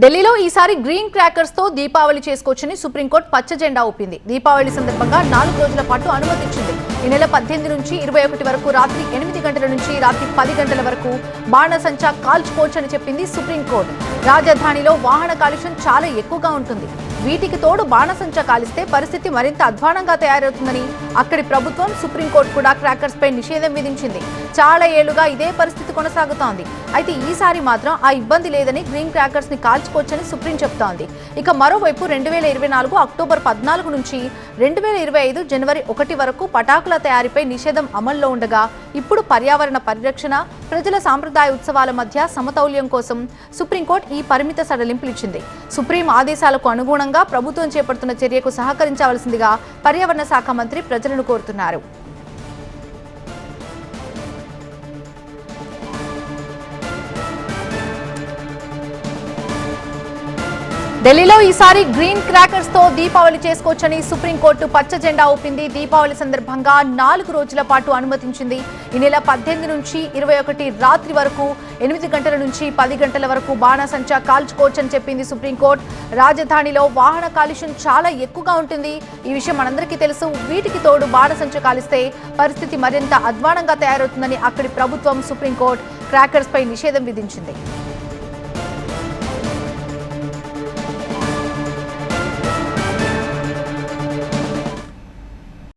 ఢిల్లీలో ఈసారి గ్రీన్ క్రాకర్స్తో దీపావళి చేసుకోవచ్చని సుప్రీంకోర్టు పచ్చ జెండా ఊపింది. దీపావళి సందర్భంగా నాలుగు రోజుల పాటు అనుమతించింది ఈ నెల పద్దెనిమిది నుంచి ఇరవై ఒకటి వరకు రాత్రి ఎనిమిది గంటల నుంచి రాత్రి పది గంటల వరకు బాణసంచా కాల్చుకోవచ్చని చెప్పింది సుప్రీంకోర్టు. రాజధానిలో వాహన కాలుష్యం చాలా ఎక్కువగా ఉంటుంది. వీటికి తోడు బాణసంచా కాలిస్తే పరిస్థితి మరింత అధ్వానంగా తయారవుతుందని అక్కడి ప్రభుత్వం సుప్రీంకోర్టు కూడా క్రాకర్స్ పై నిషేధం విధించింది. చాలా ఏళ్ళుగా ఇదే పరిస్థితి కొనసాగుతోంది. అయితే ఈసారి మాత్రం ఆ ఇబ్బంది లేదని గ్రీన్ క్రాకర్స్ని కాల్చుకోవచ్చని సుప్రీం చెప్తోంది. ఇక మరోవైపు రెండు వేల ఇరవై నాలుగు అక్టోబర్ పద్నాలుగు నుంచి రెండు వేల ఇరవై ఐదు జనవరి ఒకటి వరకు పటాకుల తయారీపై నిషేధం అమల్లో ఉండగా ఇప్పుడు పర్యావరణ పరిరక్షణ ప్రజల సాంప్రదాయ ఉత్సవాల మధ్య సమతౌల్యం కోసం సుప్రీంకోర్టు ఈ పరిమిత సడలింపులు ఇచ్చింది. సుప్రీం ఆదేశాలకు అనుగుణంగా ప్రభుత్వం చేపడుతున్న చర్యకు సహకరించవలసిందిగా పర్యావరణ శాఖ మంత్రి ప్రజలను కోరుతున్నారు. ఢిల్లీలో ఈసారి గ్రీన్ క్రాకర్స్తో దీపావళి చేసుకోవచ్చని సుప్రీంకోర్టు పచ్చ జెండా ఊపింది. దీపావళి సందర్భంగా నాలుగు రోజుల పాటు అనుమతించింది. ఈ నెల పద్దెనిమిది నుంచి ఇరవై ఒకటి రాత్రి వరకు ఎనిమిది గంటల నుంచి పది గంటల వరకు బాణసంచా కాల్చుకోవచ్చని చెప్పింది సుప్రీంకోర్టు. రాజధానిలో వాహన కాలుష్యం చాలా ఎక్కువగా ఉంటుంది. ఈ విషయం మనందరికీ తెలుసు. వీటికి తోడు బాణసంచా కాలిస్తే పరిస్థితి మరింత అధ్వానంగా తయారవుతుందని అక్కడి ప్రభుత్వం సుప్రీంకోర్టు క్రాకర్స్ పై నిషేధం విధించింది.